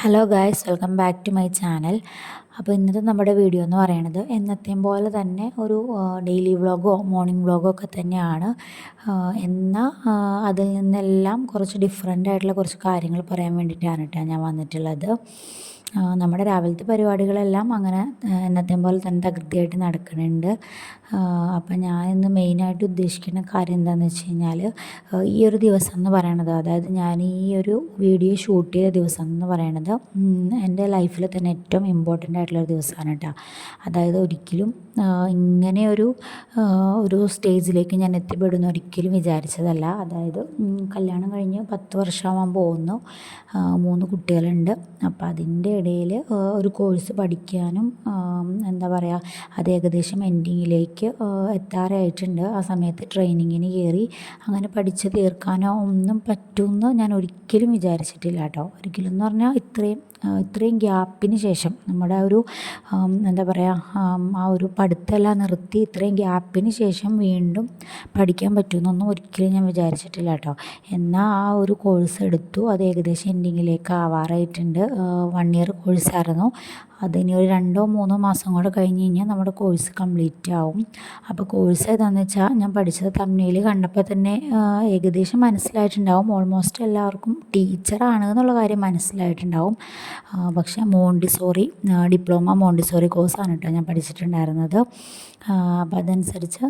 Hello guys welcome back to my channel അപ്പോൾ ഇന്നത്തെ നമ്മുടെ വീഡിയോ എന്ന് പറയുന്നത് എന്നത്തെയും പോലെ തന്നെ ഒരു ഡെയിലി വ്ളോഗോ മോർണിംഗ് വ്ളോഗോ ഒക്കെ തന്നെയാണ്. എന്നാൽ അതിൽ നിന്നെല്ലാം കുറച്ച് ഡിഫറെന്റ് ആയിട്ടുള്ള കുറച്ച് കാര്യങ്ങൾ പറയാൻ വേണ്ടിയിട്ടാണ് കേട്ടോ ഞാൻ വന്നിട്ടുള്ളത്. നമ്മുടെ രാവിലത്തെ പരിപാടികളെല്ലാം അങ്ങനെ എന്നത്തെയും പോലെ തന്നെ തകൃതിയായിട്ട് നടക്കുന്നുണ്ട്. അപ്പം ഞാൻ ഇന്ന് മെയിനായിട്ട് ഉദ്ദേശിക്കുന്ന കാര്യം എന്താണെന്ന് വെച്ച് കഴിഞ്ഞാൽ ഈ ഒരു ദിവസം എന്ന് പറയണത് അതായത് ഞാൻ ഈ ഒരു വീഡിയോ ഷൂട്ട് ചെയ്ത ദിവസം എന്ന് പറയണത് എന്റെ ലൈഫിൽ തന്നെ ഏറ്റവും ഇമ്പോർട്ടന്റ് ആയിട്ടുള്ളൊരു ദിവസമാണ് കേട്ടോ അതായത് ഒരിക്കലും ഇങ്ങനെ ഒരു ഒരു സ്റ്റേജിലേക്ക് ഞാൻ എത്തിപ്പെടുന്ന ഒരിക്കലും വിചാരിച്ചതല്ല. അതായത് കല്യാണം കഴിഞ്ഞ് പത്ത് വർഷമാകാൻ പോകുന്നു. മൂന്ന് കുട്ടികളുണ്ട്. അപ്പോൾ അതിന്റെ ഇടയിൽ ഒരു കോഴ്സ് പഠിക്കാനും എന്താ പറയുക അത് ഏകദേശം എൻഡിങ്ങിലേക്ക് എത്താറായിട്ടുണ്ട്. ആ സമയത്ത് ട്രെയിനിങ്ങിന് കയറി അങ്ങനെ പഠിച്ച് തീർക്കാനോ ഒന്നും പറ്റുമെന്ന് ഞാൻ ഒരിക്കലും വിചാരിച്ചിട്ടില്ല കേട്ടോ. ഒരിക്കലും എന്ന് പറഞ്ഞാൽ ഇത്രയും ഇത്രയും ഗ്യാപ്പിന് ശേഷം നമ്മുടെ ഒരു എന്താ പറയുക ആ ഒരു പഠിത്തമെല്ലാം നിർത്തി ഇത്രയും ഗ്യാപ്പിന് ശേഷം വീണ്ടും പഠിക്കാൻ പറ്റുമെന്നൊന്നും ഒരിക്കലും ഞാൻ വിചാരിച്ചിട്ടില്ല കേട്ടോ. എന്നാൽ ആ ഒരു കോഴ്സ് എടുത്തു. അത് ഏകദേശം എൻഡിങ്ങിലേക്ക് ആവാറായിട്ടുണ്ട്. വൺ ഇയർ കോഴ്സായിരുന്നു അതിനി ഒരു രണ്ടോ മൂന്നോ മാസം കൂടെ കഴിഞ്ഞ് കഴിഞ്ഞാൽ നമ്മുടെ കോഴ്സ് കംപ്ലീറ്റ് ആവും. അപ്പോൾ കോഴ്സ് ഏതാണെന്ന് വെച്ചാൽ ഞാൻ പഠിച്ചത് തമിഴിൽ കണ്ടപ്പോൾ തന്നെ ഏകദേശം മനസ്സിലായിട്ടുണ്ടാവും. ഓൾമോസ്റ്റ് എല്ലാവർക്കും ടീച്ചറാണ് എന്നുള്ള കാര്യം മനസ്സിലായിട്ടുണ്ടാവും. പക്ഷേ മോണ്ടിസോറി ഡിപ്ലോമ മോണ്ടിസോറി കോഴ്സാണ് കേട്ടോ ഞാൻ പഠിച്ചിട്ടുണ്ടായിരുന്നത്. അപ്പോൾ അതനുസരിച്ച്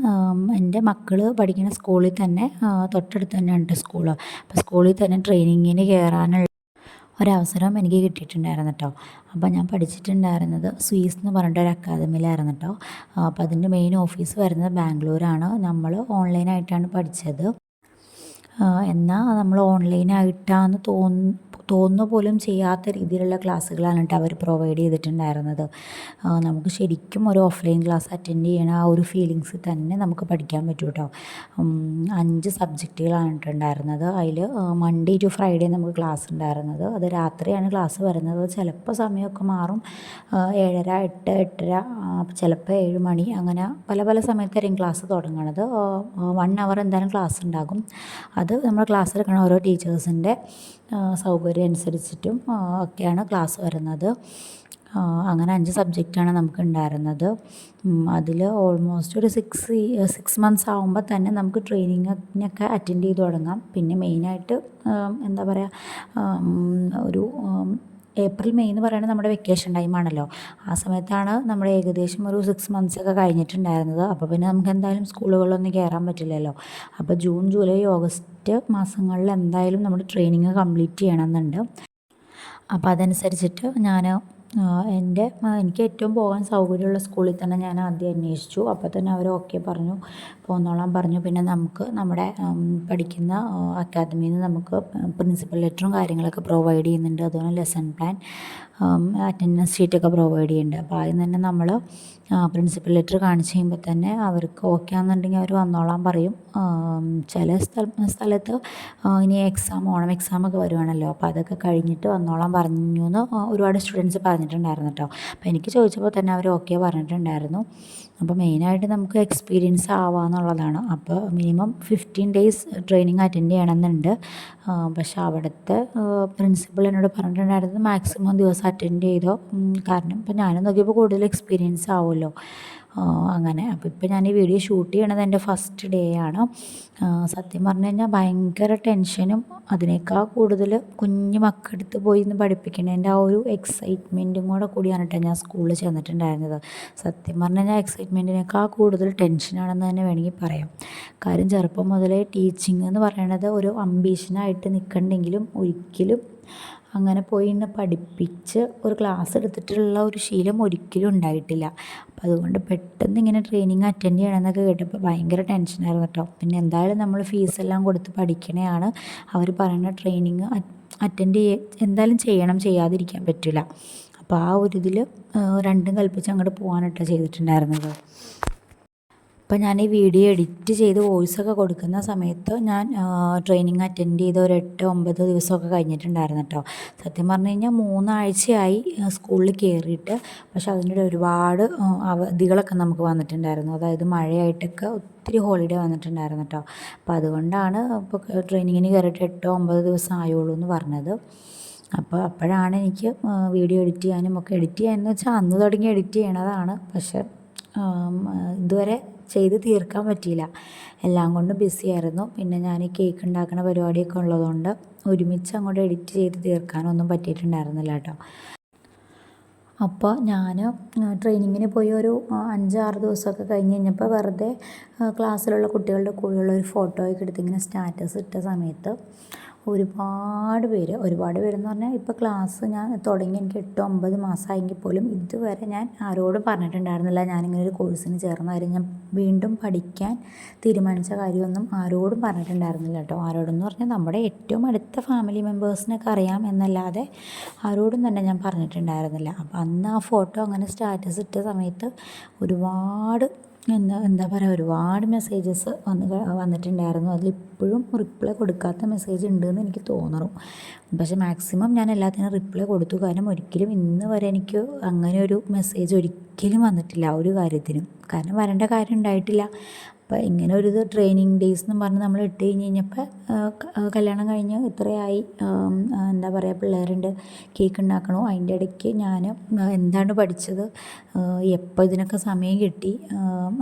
എന്റെ മക്കൾ പഠിക്കുന്ന സ്കൂളിൽ തന്നെ തൊട്ടടുത്ത് തന്നെ ഉണ്ട് സ്കൂൾ അപ്പോൾ സ്കൂളിൽ തന്നെ ട്രെയിനിങ്ങിന് കയറാനുള്ള ഒരവസരം എനിക്ക് കിട്ടിയിട്ടുണ്ടായിരുന്നു കേട്ടോ. അപ്പോൾ ഞാൻ പഠിച്ചിട്ടുണ്ടായിരുന്നത് സ്വീസ് എന്ന് പറഞ്ഞിട്ട് ഒരു അക്കാദമിയിലായിരുന്നു കേട്ടോ. അപ്പോൾ അതിന്റെ മെയിൻ ഓഫീസ് വരുന്നത് ബാംഗ്ലൂരാണ്. നമ്മൾ ഓൺലൈനായിട്ടാണ് പഠിച്ചത്. എന്നാൽ നമ്മൾ ഓൺലൈനായിട്ടാന്ന് തോന്നുന്നു പോലും ചെയ്യാത്ത രീതിയിലുള്ള ക്ലാസ്സുകളാണ് കേട്ടോ അവർ പ്രൊവൈഡ് ചെയ്തിട്ടുണ്ടായിരുന്നത്. നമുക്ക് ശരിക്കും ഒരു ഓഫ്ലൈൻ ക്ലാസ് അറ്റൻഡ് ചെയ്യണ ആ ഒരു ഫീലിങ്സ് തന്നെ നമുക്ക് പഠിക്കാൻ പറ്റും കേട്ടോ. അഞ്ച് സബ്ജക്റ്റുകളാണ് ഉണ്ടായിരുന്നത്. അതിൽ മൺഡേ ടു ഫ്രൈഡേ നമുക്ക് ക്ലാസ് ഉണ്ടായിരുന്നത്. അത് രാത്രിയാണ് ക്ലാസ് വരുന്നത്. ചിലപ്പോൾ സമയമൊക്കെ മാറും. ഏഴര എട്ട് എട്ടര ചിലപ്പോൾ ഏഴ് മണി അങ്ങനെ പല പല സമയത്തായിരിക്കും ക്ലാസ് തുടങ്ങണത്. വൺ അവർ എന്തായാലും ക്ലാസ് ഉണ്ടാകും. അത് നമ്മൾ ക്ലാസ് എടുക്കണ ഓരോ ടീച്ചേഴ്സിന്റെ സൗകര്യം അനുസരിച്ചിട്ടും ഒക്കെയാണ് ക്ലാസ് വരുന്നത്. അങ്ങനെ അഞ്ച് സബ്ജക്റ്റാണ് നമുക്ക് ഉണ്ടായിരുന്നത്. അതിൽ ഓൾമോസ്റ്റ് ഒരു സിക്സ് സിക്സ് മന്ത്സ് ആകുമ്പോൾ തന്നെ നമുക്ക് ട്രെയിനിങ്ങിനൊക്കെ അറ്റൻഡ് ചെയ്ത് തുടങ്ങാം. പിന്നെ മെയിനായിട്ട് എന്താ പറയുക ഒരു ഏപ്രിൽ മെയ് എന്ന് പറയുന്നത് നമ്മുടെ വെക്കേഷൻ ടൈമാണല്ലോ ആ സമയത്താണ് നമ്മൾ ഏകദേശം ഒരു സിക്സ് മന്ത്സ് ഒക്കെ കഴിഞ്ഞിട്ടുണ്ടായിരുന്നത്. അപ്പോൾ പിന്നെ നമുക്ക് എന്തായാലും സ്കൂളുകളിലൊന്നും കയറാൻ പറ്റില്ലല്ലോ. അപ്പോൾ ജൂൺ ജൂലൈ ഓഗസ്റ്റ് മാസങ്ങളിൽ എന്തായാലും നമ്മൾ ട്രെയിനിങ് കംപ്ലീറ്റ് ചെയ്യണമെന്നുണ്ട്. അപ്പോൾ അതനുസരിച്ചിട്ട് ഞാൻ എന്റെ എനിക്ക് ഏറ്റവും പോകാൻ സൗകര്യമുള്ള സ്കൂളിൽ തന്നെ ഞാൻ ആദ്യം അന്വേഷിച്ചു. അപ്പോൾ തന്നെ അവർ ഓക്കെ പറഞ്ഞു. പോന്നോളാൻ പറഞ്ഞു. പിന്നെ നമുക്ക് നമ്മുടെ പഠിക്കുന്ന അക്കാദമിയിൽ നിന്ന് നമുക്ക് പ്രിൻസിപ്പൽ ലെറ്ററും കാര്യങ്ങളൊക്കെ പ്രൊവൈഡ് ചെയ്യുന്നുണ്ട്. അതുപോലെ ലെസൺ പ്ലാൻ അറ്റൻഡൻസ് ഷീറ്റൊക്കെ പ്രൊവൈഡ് ചെയ്യുന്നുണ്ട്. അപ്പോൾ ആദ്യം തന്നെ നമ്മൾ പ്രിൻസിപ്പൽ ലെറ്റർ കാണിച്ച് കഴിയുമ്പോൾ തന്നെ അവർക്ക് ഓക്കെ ആണെന്നുണ്ടെങ്കിൽ അവർ വന്നോളാൻ പറയും. ചില സ്ഥല സ്ഥലത്ത് ഇനി എക്സാം ഓണം എക്സാമൊക്കെ വരുവാണല്ലോ. അപ്പോൾ അതൊക്കെ കഴിഞ്ഞിട്ട് വന്നോളാൻ പറഞ്ഞു എന്ന് ഒരുപാട് സ്റ്റുഡൻസ് പറഞ്ഞിട്ടുണ്ടായിരുന്നു കേട്ടോ അപ്പോൾ എനിക്ക് ചോദിച്ചപ്പോൾ തന്നെ അവർ ഓക്കെ പറഞ്ഞിട്ടുണ്ടായിരുന്നു. അപ്പോൾ മെയിനായിട്ട് നമുക്ക് എക്സ്പീരിയൻസ് ആവാമെന്നുള്ളതാണ് അപ്പോൾ minimum fifteen days training attend ചെയ്യണമെന്നുണ്ട്. പക്ഷേ അവിടുത്തെ പ്രിൻസിപ്പൾ എന്നോട് പറഞ്ഞിട്ടുണ്ടായിരുന്നത് മാക്സിമം ദിവസം അറ്റൻഡ് ചെയ്തോ. കാരണം ഇപ്പോൾ ഞാനും നോക്കിയപ്പോൾ കൂടുതൽ എക്സ്പീരിയൻസ് ആവുമല്ലോ. അങ്ങനെ. അപ്പോൾ ഇപ്പോൾ ഞാൻ ഈ വീഡിയോ ഷൂട്ട് ചെയ്യണത് എന്റെ ഫസ്റ്റ് ഡേ ആണ്. സത്യം പറഞ്ഞു കഴിഞ്ഞാൽ ഭയങ്കര ടെൻഷനും അതിനേക്കാൾ കൂടുതൽ കുഞ്ഞു മക്കടുത്ത് പോയി ഇന്ന് പഠിപ്പിക്കണതിന്റെ ആ ഒരു എക്സൈറ്റ്മെന്റും കൂടെ കൂടിയാണ് കേട്ടോ ഞാൻ സ്കൂളിൽ ചെന്നിട്ടുണ്ടായിരുന്നത്. സത്യം പറഞ്ഞു കഴിഞ്ഞാൽ എക്സൈറ്റ്മെന്റിനേക്കാൾ കൂടുതൽ ടെൻഷനാണെന്ന് തന്നെ വേണമെങ്കിൽ പറയാം. കാര്യം ചെറുപ്പം മുതലേ ടീച്ചിങ് എന്ന് പറയണത് ഒരു അംബീഷനായിട്ട് നിൽക്കണ്ടെങ്കിലും ഒരിക്കലും അങ്ങനെ പോയി ഇന്ന് പഠിപ്പിച്ച് ഒരു ക്ലാസ് എടുത്തിട്ടുള്ള ഒരു ശീലം ഒരിക്കലും ഉണ്ടായിട്ടില്ല. അപ്പോൾ അതുകൊണ്ട് പെട്ടെന്ന് ഇങ്ങനെ ട്രെയിനിങ് അറ്റൻഡ് ചെയ്യണമെന്നൊക്കെ കേട്ടപ്പോൾ ഭയങ്കര ടെൻഷനായിരുന്നു കേട്ടോ. പിന്നെ എന്തായാലും നമ്മൾ ഫീസെല്ലാം കൊടുത്ത് പഠിക്കണതാണ് അവർ പറയുന്ന ട്രെയിനിങ് അറ്റൻഡ് ചെയ്യ എന്തായാലും ചെയ്യണം ചെയ്യാതിരിക്കാൻ പറ്റില്ല. അപ്പോൾ ആ ഒരു ഇതിൽ രണ്ടും കൽപ്പിച്ച് അങ്ങോട്ട് പോകാനായിട്ടാണ് ചെയ്തിട്ടുണ്ടായിരുന്നത്. അപ്പോൾ ഞാൻ ഈ വീഡിയോ എഡിറ്റ് ചെയ്ത് വോയിസ് ഒക്കെ കൊടുക്കുന്ന സമയത്ത് ഞാൻ ട്രെയിനിങ് അറ്റൻഡ് ചെയ്ത് ഒരു എട്ട് ഒമ്പത് ദിവസമൊക്കെ കഴിഞ്ഞിട്ടുണ്ടായിരുന്നു കേട്ടോ. സത്യം പറഞ്ഞു കഴിഞ്ഞാൽ മൂന്നാഴ്ചയായി സ്കൂളിൽ കയറിയിട്ട് പക്ഷെ അതിന്റെ ഒരുപാട് അവധികളൊക്കെ നമുക്ക് വന്നിട്ടുണ്ടായിരുന്നു. അതായത് മഴയായിട്ടൊക്കെ ഒത്തിരി ഹോളിഡേ വന്നിട്ടുണ്ടായിരുന്നു കേട്ടോ. അപ്പോൾ അതുകൊണ്ടാണ് ഇപ്പോൾ ട്രെയിനിങ്ങിന് കയറിയിട്ട് എട്ടോ ഒമ്പത് ദിവസം ആയുള്ളൂ എന്ന് പറഞ്ഞത്. അപ്പോൾ അപ്പോഴാണ് എനിക്ക് വീഡിയോ എഡിറ്റ് ചെയ്യാനും ഒക്കെ എഡിറ്റ് ചെയ്യാനെന്ന് വെച്ചാൽ അന്ന് തുടങ്ങി എഡിറ്റ് ചെയ്യണതാണ്. പക്ഷെ ഇതുവരെ ചെയ്ത് തീർക്കാൻ പറ്റിയില്ല. എല്ലാം കൊണ്ടും ബിസി ആയിരുന്നു. പിന്നെ ഞാൻ ഈ കേക്ക് ഉണ്ടാക്കുന്ന പരിപാടിയൊക്കെ ഉള്ളതുകൊണ്ട് ഒരുമിച്ച് അങ്ങോട്ട് എഡിറ്റ് ചെയ്ത് തീർക്കാനൊന്നും പറ്റിയിട്ടുണ്ടായിരുന്നില്ല കേട്ടോ. അപ്പോൾ ഞാൻ ട്രെയിനിങ്ങിന് പോയി ഒരു അഞ്ചാറ് ദിവസമൊക്കെ കഴിഞ്ഞ് കഴിഞ്ഞപ്പോൾ വെറുതെ ക്ലാസ്സിലുള്ള കുട്ടികളുടെ കൂടെയുള്ള ഒരു ഫോട്ടോയൊക്കെ എടുത്ത് ഇങ്ങനെ സ്റ്റാറ്റസ് ഇട്ട സമയത്ത് ഒരുപാട് പേര് ഒരുപാട് പേരെന്ന് പറഞ്ഞാൽ ഇപ്പോൾ ക്ലാസ് ഞാൻ തുടങ്ങി എനിക്ക് എട്ട് ഒമ്പത് മാസമായെങ്കിൽ പോലും ഇതുവരെ ഞാൻ ആരോടും പറഞ്ഞിട്ടുണ്ടായിരുന്നില്ല. ഞാനിങ്ങനെ ഒരു കോഴ്സിന് ചേർന്ന കാര്യം ഞാൻ വീണ്ടും പഠിക്കാൻ തീരുമാനിച്ച കാര്യമൊന്നും ആരോടും പറഞ്ഞിട്ടുണ്ടായിരുന്നില്ല കേട്ടോ. ആരോടെന്ന് പറഞ്ഞാൽ നമ്മുടെ ഏറ്റവും അടുത്ത ഫാമിലി മെമ്പേഴ്സിനൊക്കെ അറിയാം എന്നല്ലാതെ ആരോടും തന്നെ ഞാൻ പറഞ്ഞിട്ടുണ്ടായിരുന്നില്ല. അപ്പോൾ അന്ന് ആ ഫോട്ടോ അങ്ങനെ സ്റ്റാറ്റസ് ഇട്ട സമയത്ത് ഒരുപാട് എന്താ എന്താ പറയുക ഒരുപാട് മെസ്സേജസ് വന്ന് വന്നിട്ടുണ്ടായിരുന്നു. അതിലിപ്പോഴും റിപ്ലൈ കൊടുക്കാത്ത മെസ്സേജ് ഉണ്ടെന്ന് എനിക്ക് തോന്നുന്നു പക്ഷേ മാക്സിമം ഞാൻ എല്ലാത്തിനും റിപ്ലൈ കൊടുത്തു. കാരണം ഒരിക്കലും ഇന്ന് വരെ എനിക്ക് അങ്ങനെ ഒരു മെസ്സേജ് ഒരിക്കലും വന്നിട്ടില്ല ഒരു കാര്യത്തിനും. കാരണം വരേണ്ട കാര്യം ഉണ്ടായിട്ടില്ല. അപ്പോൾ ഇങ്ങനെ ഒരു ട്രെയിനിങ് ഡേയ്സ് എന്ന് പറഞ്ഞ് നമ്മൾ ഇട്ട് കഴിഞ്ഞ് കഴിഞ്ഞപ്പോൾ കല്യാണം കഴിഞ്ഞ് ഇത്രയായി. എന്താ പറയുക പിള്ളേരുണ്ട്. കേക്ക് ഉണ്ടാക്കണോ. അതിന്റെ ഇടയ്ക്ക് ഞാൻ എന്താണ് പഠിച്ചത്? എപ്പോൾ ഇതിനൊക്കെ സമയം കിട്ടി?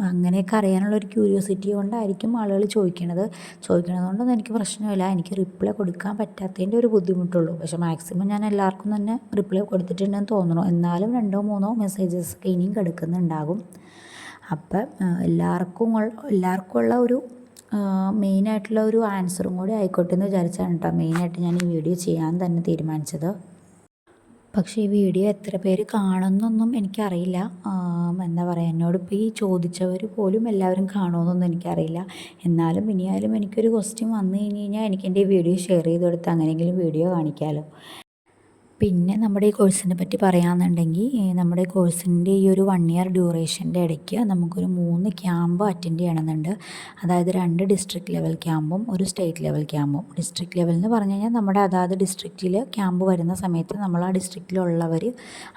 അങ്ങനെയൊക്കെ അറിയാനുള്ള ഒരു ക്യൂരിയോസിറ്റി കൊണ്ടായിരിക്കും ആളുകൾ ചോദിക്കണത്. ചോദിക്കണത് കൊണ്ടൊന്നും എനിക്ക് പ്രശ്നമില്ല. എനിക്ക് റിപ്ലൈ കൊടുക്കാൻ പറ്റാത്തതിന്റെ ഒരു ബുദ്ധിമുട്ടുള്ളൂ. പക്ഷേ മാക്സിമം ഞാൻ എല്ലാവർക്കും തന്നെ റിപ്ലൈ കൊടുത്തിട്ടുണ്ടെന്ന് തോന്നുന്നു എന്നാലും രണ്ടോ മൂന്നോ മെസ്സേജസ് ഇനിയും കിടക്കുന്നുണ്ടാകും. അപ്പം എല്ലാവർക്കും എല്ലാവർക്കും ഉള്ള ഒരു മെയിനായിട്ടുള്ള ഒരു ആൻസറും കൂടി ആയിക്കോട്ടെ എന്ന് വിചാരിച്ചാണ് കേട്ടോ മെയിനായിട്ട് ഞാൻ ഈ വീഡിയോ ചെയ്യാൻ തന്നെ തീരുമാനിച്ചത്. പക്ഷേ ഈ വീഡിയോ എത്ര പേര് കാണുമെന്നൊന്നും എനിക്കറിയില്ല. എന്താ പറയുക എന്നോടിപ്പോൾ ഈ ചോദിച്ചവർ പോലും എല്ലാവരും കാണുമെന്നൊന്നും എനിക്കറിയില്ല. എന്നാലും ഇനിയായാലും എനിക്കൊരു ക്വസ്റ്റ്യൻ വന്നു കഴിഞ്ഞ് കഴിഞ്ഞാൽ എനിക്ക് എന്റെ വീഡിയോ ഷെയർ ചെയ്ത് കൊടുത്ത് അങ്ങനെയെങ്കിലും വീഡിയോ കാണിക്കാമല്ലോ പിന്നെ നമ്മുടെ ഈ കോഴ്സിനെ പറ്റി പറയുകയാണെന്നുണ്ടെങ്കിൽ നമ്മുടെ കോഴ്സിന്റെ ഈ ഒരു വൺ ഇയർ ഡ്യൂറേഷന്റെ ഇടയ്ക്ക് നമുക്കൊരു മൂന്ന് ക്യാമ്പ് അറ്റൻഡ് ചെയ്യണമെന്നുണ്ട് അതായത് രണ്ട് ഡിസ്ട്രിക്ട് ലെവൽ ക്യാമ്പും ഒരു സ്റ്റേറ്റ് ലെവൽ ക്യാമ്പും ഡിസ്ട്രിക്ട് ലെവൽ എന്ന് പറഞ്ഞു കഴിഞ്ഞാൽ നമ്മുടെ അതാത് ഡിസ്ട്രിക്റ്റിൽ ക്യാമ്പ് വരുന്ന സമയത്ത് നമ്മൾ ആ ഡിസ്ട്രിക്റ്റിലുള്ളവർ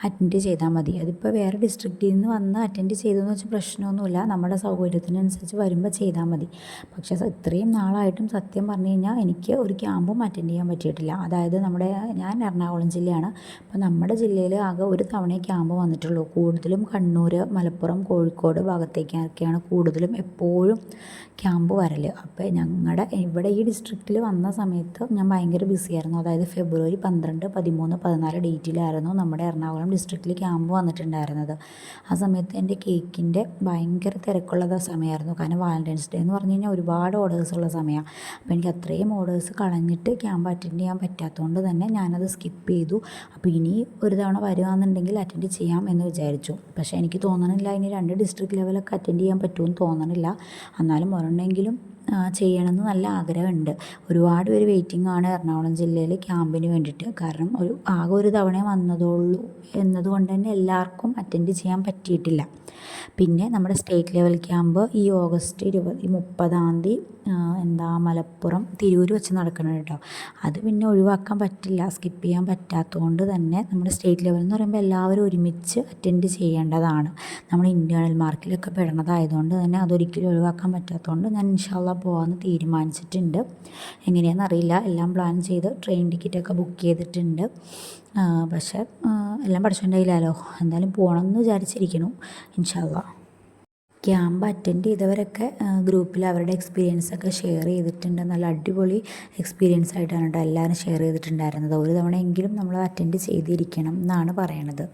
അറ്റൻഡ് ചെയ്താൽ മതി. അതിപ്പോൾ വേറെ ഡിസ്ട്രിക്റ്റിൽ നിന്ന് വന്ന് അറ്റൻഡ് ചെയ്തതെന്ന് വെച്ചാൽ പ്രശ്നമൊന്നുമില്ല. നമ്മുടെ സൗകര്യത്തിനനുസരിച്ച് വരുമ്പോൾ ചെയ്താൽ മതി. പക്ഷേ ഇത്രയും നാളായിട്ടും സത്യം പറഞ്ഞു കഴിഞ്ഞാൽ എനിക്ക് ഒരു ക്യാമ്പും അറ്റൻഡ് ചെയ്യാൻ പറ്റിയിട്ടില്ല. അതായത് നമ്മുടെ ഞാൻ എറണാകുളം ജില്ലയാണ്. ജില്ലയാണ്. അപ്പോൾ നമ്മുടെ ജില്ലയിൽ ആകെ ഒരു തവണ ക്യാമ്പ് വന്നിട്ടുള്ളൂ. കൂടുതലും കണ്ണൂർ മലപ്പുറം കോഴിക്കോട് ഭാഗത്തേക്കൊക്കെയാണ് കൂടുതലും എപ്പോഴും ക്യാമ്പ് വരൽ അപ്പോൾ ഞങ്ങളുടെ ഇവിടെ ഈ ഡിസ്ട്രിക്റ്റിൽ വന്ന സമയത്ത് ഞാൻ ഭയങ്കര ബിസിയായിരുന്നു അതായത് ഫെബ്രുവരി പന്ത്രണ്ട് പതിമൂന്ന് പതിനാല് ഡേറ്റിലായിരുന്നു നമ്മുടെ എറണാകുളം ഡിസ്ട്രിക്റ്റിൽ ക്യാമ്പ് വന്നിട്ടുണ്ടായിരുന്നത്. ആ സമയത്ത് എന്റെ കേക്കിന്റെ ഭയങ്കര തിരക്കുള്ള സമയമായിരുന്നു. കാരണം വാലന്റൈൻസ് ഡേ എന്ന് പറഞ്ഞു കഴിഞ്ഞാൽ ഒരുപാട് ഓർഡേഴ്സ് ഉള്ള സമയമാണ്. അപ്പോൾ എനിക്ക് അത്രയും ഓർഡേഴ്സ് കളഞ്ഞിട്ട് ക്യാമ്പ് അറ്റൻഡ് ചെയ്യാൻ പറ്റാത്തതുകൊണ്ട് തന്നെ ഞാനത് സ്കിപ്പ് ചെയ്തു. അപ്പോൾ ഇനി ഒരു തവണ വരുവാണെന്നുണ്ടെങ്കിൽ അറ്റൻഡ് ചെയ്യാം എന്ന് വിചാരിച്ചു. പക്ഷേ എനിക്ക് തോന്നണില്ല ഇനി രണ്ട് ഡിസ്ട്രിക്ട് ലെവലൊക്കെ അറ്റൻഡ് ചെയ്യാൻ പറ്റുമെന്ന് തോന്നണില്ല. എന്നാലും ഒരെണ്ണമെങ്കിലും ചെയ്യണമെന്ന് നല്ല ആഗ്രഹമുണ്ട്. ഒരുപാട് പേര് വെയിറ്റിംഗ് ആണ് എറണാകുളം ജില്ലയിൽ ക്യാമ്പിന് വേണ്ടിയിട്ട്. കാരണം ഒരു ആകെ ഒരു തവണ വന്നതുള്ളൂ എന്നതുകൊണ്ട് തന്നെ എല്ലാവർക്കും അറ്റൻഡ് ചെയ്യാൻ പറ്റിയിട്ടില്ല. പിന്നെ നമ്മുടെ സ്റ്റേറ്റ് ലെവൽ ക്യാമ്പ് ഈ ഓഗസ്റ്റ് ഇരുപത് മുപ്പതാം തീയതി എന്താ മലപ്പുറം തിരൂർ വെച്ച് നടക്കണം കേട്ടോ. അത് പിന്നെ ഒഴിവാക്കാൻ പറ്റില്ല. സ്കിപ്പ് ചെയ്യാൻ പറ്റാത്തതുകൊണ്ട് തന്നെ നമ്മുടെ സ്റ്റേറ്റ് ലെവൽ എന്ന് പറയുമ്പോൾ എല്ലാവരും ഒരുമിച്ച് അറ്റൻഡ് ചെയ്യേണ്ടതാണ്. നമ്മൾ ഇന്റേർണൽ മാർക്കിലൊക്കെ പെടണതായതുകൊണ്ട് തന്നെ അതൊരിക്കലും ഒഴിവാക്കാൻ പറ്റാത്തതുകൊണ്ട് ഞാൻ ഇൻഷാല്ല പോകാമെന്ന് തീരുമാനിച്ചിട്ടുണ്ട്. എങ്ങനെയാണെന്ന് അറിയില്ല. എല്ലാം പ്ലാൻ ചെയ്ത് ട്രെയിൻ ടിക്കറ്റൊക്കെ ബുക്ക് ചെയ്തിട്ടുണ്ട്. പക്ഷേ എല്ലാം പഠിച്ചിട്ടുണ്ടായില്ലല്ലോ എന്തായാലും പോകണം എന്ന് വിചാരിച്ചിരിക്കുന്നു ഇൻഷാല്ല ക്യാമ്പ് അറ്റൻഡ് ചെയ്തവരൊക്കെ ഗ്രൂപ്പിൽ അവരുടെ എക്സ്പീരിയൻസ് ഒക്കെ ഷെയർ ചെയ്തിട്ടുണ്ട്. നല്ല അടിപൊളി എക്സ്പീരിയൻസ് ആയിട്ടാണ് എല്ലാവരും ഷെയർ ചെയ്തിട്ടുണ്ടായിരുന്നത്. ഒരു തവണയെങ്കിലും നമ്മൾ അറ്റൻഡ് ചെയ്തിരിക്കണം എന്നാണ് പറയണത്.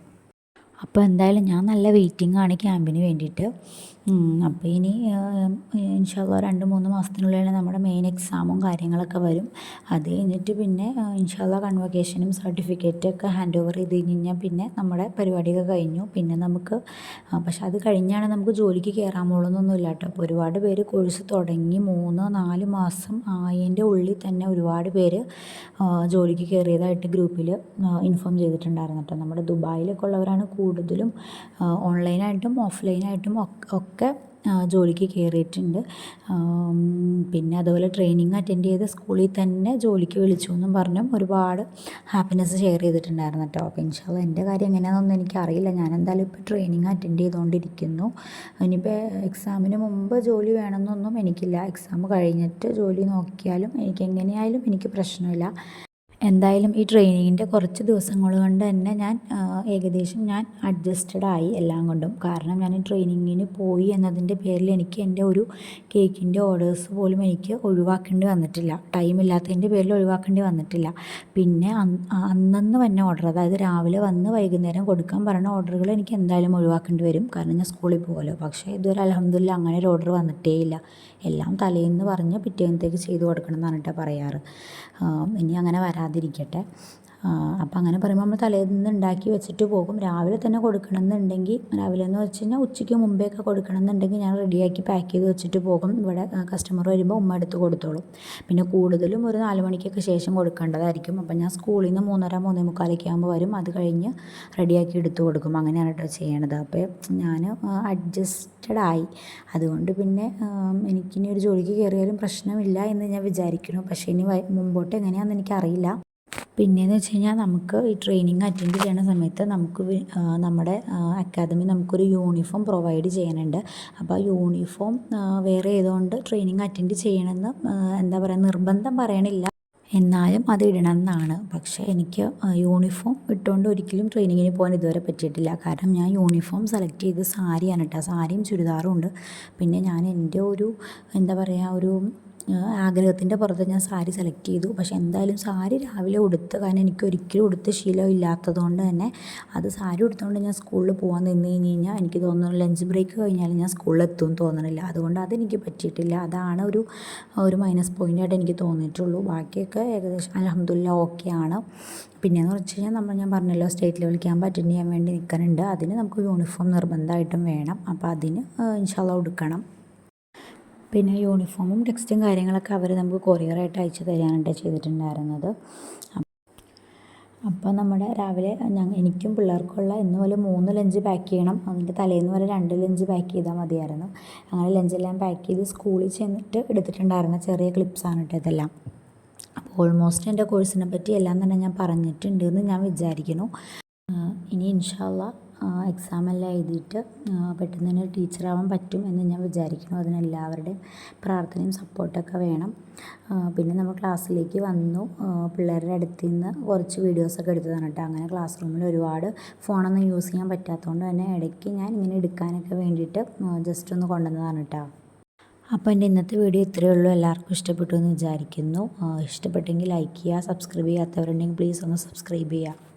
അപ്പോൾ എന്തായാലും ഞാൻ നല്ല വെയിറ്റിംഗ് ആണ് ക്യാമ്പിന് വേണ്ടിയിട്ട്. അപ്പോൾ ഇനി ഇൻഷാല്ല രണ്ട് മൂന്ന് മാസത്തിനുള്ളിൽ നമ്മുടെ മെയിൻ എക്സാമും കാര്യങ്ങളൊക്കെ വരും. അത് കഴിഞ്ഞിട്ട് പിന്നെ ഇൻഷാല്ല കൺവൊക്കേഷനും സർട്ടിഫിക്കറ്റൊക്കെ ഹാൻഡ് ഓവർ ചെയ്ത് കഴിഞ്ഞ് കഴിഞ്ഞാൽ പിന്നെ നമ്മുടെ പരിപാടിയൊക്കെ കഴിഞ്ഞു. പിന്നെ നമുക്ക് പക്ഷെ അത് കഴിഞ്ഞാണ് നമുക്ക് ജോലിക്ക് ഇല്ല കേട്ടോ. അപ്പോൾ ഒരുപാട് പേര് കോഴ്സ് തുടങ്ങി മൂന്ന് നാല് മാസം ആയതിന്റെ ഉള്ളിൽ തന്നെ ഒരുപാട് പേര് ജോലിക്ക് കയറിയതായിട്ട് ഗ്രൂപ്പിൽ ഇൻഫോം ചെയ്തിട്ടുണ്ടായിരുന്നു കേട്ടോ. നമ്മുടെ ദുബായിലൊക്കെ ഉള്ളവരാണ് കൂടുതലും ഓൺലൈനായിട്ടും ഓഫ്ലൈനായിട്ടും ഒക്കെ ഒക്കെ ജോലിക്ക് കയറിയിട്ടുണ്ട് പിന്നെ അതുപോലെ ട്രെയിനിങ് അറ്റൻഡ് ചെയ്ത സ്കൂളിൽ തന്നെ ജോലിക്ക് വിളിച്ചു എന്നും പറഞ്ഞും ഒരുപാട് ഹാപ്പിനെസ് ഷെയർ ചെയ്തിട്ടുണ്ടായിരുന്നു കേട്ടോ അപ്പോൾ ഇൻഷാല്ല എന്റെ കാര്യം എങ്ങനെയാണെന്നൊന്നും എനിക്കറിയില്ല. ഞാൻ എന്തായാലും ഇപ്പോൾ ട്രെയിനിങ് അറ്റൻഡ് ചെയ്തുകൊണ്ടിരിക്കുന്നു ഇനിയിപ്പോൾ എക്സാമിന് മുമ്പ് ജോലി വേണമെന്നൊന്നും എനിക്കില്ല. എക്സാം കഴിഞ്ഞിട്ട് ജോലി നോക്കിയാലും എനിക്ക് എങ്ങനെയായാലും എനിക്ക് പ്രശ്നമില്ല. എന്തായാലും ഈ ട്രെയിനിങ്ങിന്റെ കുറച്ച് ദിവസങ്ങൾ കൊണ്ട് തന്നെ ഞാൻ ഏകദേശം ഞാൻ അഡ്ജസ്റ്റഡ് ആയി എല്ലാം കൊണ്ടും. കാരണം ഞാൻ ട്രെയിനിങ്ങിന് പോയി എന്നതിന്റെ പേരിൽ എനിക്ക് എന്റെ ഒരു കേക്കിന്റെ ഓർഡേഴ്സ് പോലും എനിക്ക് ഒഴിവാക്കേണ്ടി വന്നിട്ടില്ല. ടൈം ഇല്ലാത്തതിന്റെ പേരിൽ ഒഴിവാക്കേണ്ടി വന്നിട്ടില്ല. പിന്നെ അന്നന്ന് തന്നെ ഓർഡർ അതായത് രാവിലെ വന്ന് വൈകുന്നേരം കൊടുക്കാൻ പറഞ്ഞ ഓർഡറുകൾ എനിക്ക് എന്തായാലും ഒഴിവാക്കേണ്ടി വരും. കാരണം ഞാൻ സ്കൂളിൽ പോകുമല്ലോ പക്ഷേ ഇതുവരെ അലഹമില്ല അങ്ങനെ ഒരു ഓർഡർ വന്നിട്ടേ ഇല്ല എല്ലാം തലേന്ന് പറഞ്ഞ് പിറ്റേന്നത്തേക്ക് ചെയ്തു കൊടുക്കണം എന്നാണ് കേട്ടോ പറയാറ്. ഇനി അങ്ങനെ വരാതിരിക്കട്ടെ. അപ്പം അങ്ങനെ പറയുമ്പോൾ നമ്മൾ തലേന്ന് ഉണ്ടാക്കി വെച്ചിട്ട് പോകും. രാവിലെ തന്നെ കൊടുക്കണം എന്നുണ്ടെങ്കിൽ രാവിലെ എന്ന് വെച്ച് കഴിഞ്ഞാൽ ഉച്ചയ്ക്ക് മുമ്പേ ഒക്കെ കൊടുക്കണം എന്നുണ്ടെങ്കിൽ ഞാൻ റെഡിയാക്കി പാക്ക് ചെയ്ത് വെച്ചിട്ട് പോകും. ഇവിടെ കസ്റ്റമർ വരുമ്പോൾ ഉമ്മ എടുത്ത് കൊടുത്തോളും. പിന്നെ കൂടുതലും ഒരു നാല് മണിക്കൊക്കെ ശേഷം കൊടുക്കേണ്ടതായിരിക്കും. അപ്പം ഞാൻ സ്കൂളിൽ നിന്ന് മൂന്നര മൂന്നേ മുക്കാലൊക്കെ ആകുമ്പോൾ വരും. അത് കഴിഞ്ഞ് റെഡിയാക്കി എടുത്ത് കൊടുക്കും. അങ്ങനെയാണ് കേട്ടോ ചെയ്യണത്. അപ്പോൾ ഞാൻ അഡ്ജസ്റ്റഡ് ആയി. അതുകൊണ്ട് പിന്നെ എനിക്കിനി ഒരു ജോലിക്ക് കയറിയാലും പ്രശ്നമില്ല എന്ന് ഞാൻ വിചാരിക്കുന്നു. പക്ഷേ ഇനി മുമ്പോട്ട് എങ്ങനെയാണെന്ന് എനിക്കറിയില്ല. പിന്നെയെന്ന് വെച്ച് കഴിഞ്ഞാൽ നമുക്ക് ഈ ട്രെയിനിങ് അറ്റൻഡ് ചെയ്യുന്ന സമയത്ത് നമുക്ക് നമ്മുടെ അക്കാദമി നമുക്കൊരു യൂണിഫോം പ്രൊവൈഡ് ചെയ്യുന്നുണ്ട് അപ്പോൾ ആ യൂണിഫോം വേറെ ഏതുകൊണ്ട് ട്രെയിനിങ് അറ്റൻഡ് ചെയ്യണമെന്ന് എന്താ പറയുക നിർബന്ധം പറയണില്ല. എന്നാലും അത് ഇടണം എന്നാണ് പക്ഷേ എനിക്ക് യൂണിഫോം ഇട്ടുകൊണ്ട് ഒരിക്കലും ട്രെയിനിങ്ങിന് പോകാൻ ഇതുവരെ പറ്റിയിട്ടില്ല. കാരണം ഞാൻ യൂണിഫോം സെലക്ട് ചെയ്ത് സാരിയാണ് കേട്ടോ സാരിയും ചുരിദാറും ഉണ്ട്. പിന്നെ ഞാൻ എന്റെ ഒരു എന്താ പറയുക ഒരു ആഗ്രഹത്തിന്റെ പുറത്ത് ഞാൻ സാരി സെലക്ട് ചെയ്തു. പക്ഷേ എന്തായാലും സാരി രാവിലെ ഉടുത്ത് കാരണം എനിക്ക് ഒരിക്കലും ഉടുത്ത് ശീലം ഇല്ലാത്തത് കൊണ്ട് തന്നെ അത് സാരി ഉടുത്തുകൊണ്ട് ഞാൻ സ്കൂളിൽ പോകാൻ നിന്ന് കഴിഞ്ഞ് കഴിഞ്ഞാൽ എനിക്ക് തോന്നുന്നു ലഞ്ച് ബ്രേക്ക് കഴിഞ്ഞാൽ ഞാൻ സ്കൂളിൽ എത്തുമെന്ന് തോന്നണില്ല. അതുകൊണ്ട് അതെനിക്ക് പറ്റിയിട്ടില്ല. അതാണ് ഒരു ഒരു മൈനസ് പോയിന്റായിട്ട് എനിക്ക് തോന്നിയിട്ടുള്ളൂ. ബാക്കിയൊക്കെ ഏകദേശം അലഹമ്മദില്ല ഓക്കെയാണ്. പിന്നെയെന്ന് വെച്ച് കഴിഞ്ഞാൽ നമ്മൾ ഞാൻ പറഞ്ഞല്ലോ സ്റ്റേറ്റ് ലെവൽ ക്യാമ്പ് അറ്റൻഡ് ചെയ്യാൻ വേണ്ടി നിൽക്കാനുണ്ട്. അതിന് നമുക്ക് യൂണിഫോം നിർബന്ധമായിട്ടും വേണം. അപ്പോൾ അതിന് ഇൻഷാല്ല ഉടുക്കണം. പിന്നെ യൂണിഫോമും ടെക്സ്റ്റും കാര്യങ്ങളൊക്കെ അവർ നമുക്ക് കൊറിയറായിട്ട് അയച്ചു തരാനായിട്ട് ചെയ്തിട്ടുണ്ടായിരുന്നത്. അപ്പോൾ നമ്മുടെ രാവിലെ ഞങ്ങൾ എനിക്കും പിള്ളേർക്കുള്ള ഇന്ന് പോലെ മൂന്ന് ലഞ്ച് പാക്ക് ചെയ്യണം. അതിന്റെ തലേന്ന് പോലെ രണ്ട് ലഞ്ച് പാക്ക് ചെയ്താൽ മതിയായിരുന്നു. അങ്ങനെ ലഞ്ചെല്ലാം പാക്ക് ചെയ്ത് സ്കൂളിൽ ചെന്നിട്ട് എടുത്തിട്ടുണ്ടായിരുന്ന ചെറിയ ക്ലിപ്സാണ് കേട്ടോ ഇതെല്ലാം. അപ്പോൾ ഓൾമോസ്റ്റ് എന്റെ കോഴ്സിനെ പറ്റി എല്ലാം തന്നെ ഞാൻ പറഞ്ഞിട്ടുണ്ട് എന്ന് ഞാൻ വിചാരിക്കുന്നു. ഇനി ഇൻഷാല്ല എക്സാം എല്ലാം എഴുതിയിട്ട് പെട്ടെന്ന് തന്നെ ടീച്ചറാവാൻ പറ്റും എന്ന് ഞാൻ വിചാരിക്കുന്നു. അതിനെല്ലാവരുടെയും പ്രാർത്ഥനയും സപ്പോർട്ടൊക്കെ വേണം. പിന്നെ നമ്മൾ ക്ലാസ്സിലേക്ക് വന്നു. പിള്ളേരുടെ അടുത്ത് നിന്ന് കുറച്ച് വീഡിയോസൊക്കെ എടുത്തതാണ് കേട്ടോ അങ്ങനെ ക്ലാസ് റൂമിൽ ഒരുപാട് ഫോണൊന്നും യൂസ് ചെയ്യാൻ പറ്റാത്തതുകൊണ്ട് തന്നെ ഇടയ്ക്ക് ഞാൻ ഇങ്ങനെ എടുക്കാനൊക്കെ വേണ്ടിയിട്ട് ജസ്റ്റ് ഒന്ന് കൊണ്ടുവന്നതാണ് കേട്ടോ അപ്പോൾ എന്റെ ഇന്നത്തെ വീഡിയോ ഇത്രയേ ഉള്ളൂ. എല്ലാവർക്കും ഇഷ്ടപ്പെട്ടു എന്ന് വിചാരിക്കുന്നു. ഇഷ്ടപ്പെട്ടെങ്കിൽ ലൈക്ക് ചെയ്യുക സബ്സ്ക്രൈബ് ചെയ്യാത്തവരുണ്ടെങ്കിൽ പ്ലീസ് ഒന്ന് സബ്സ്ക്രൈബ് ചെയ്യുക.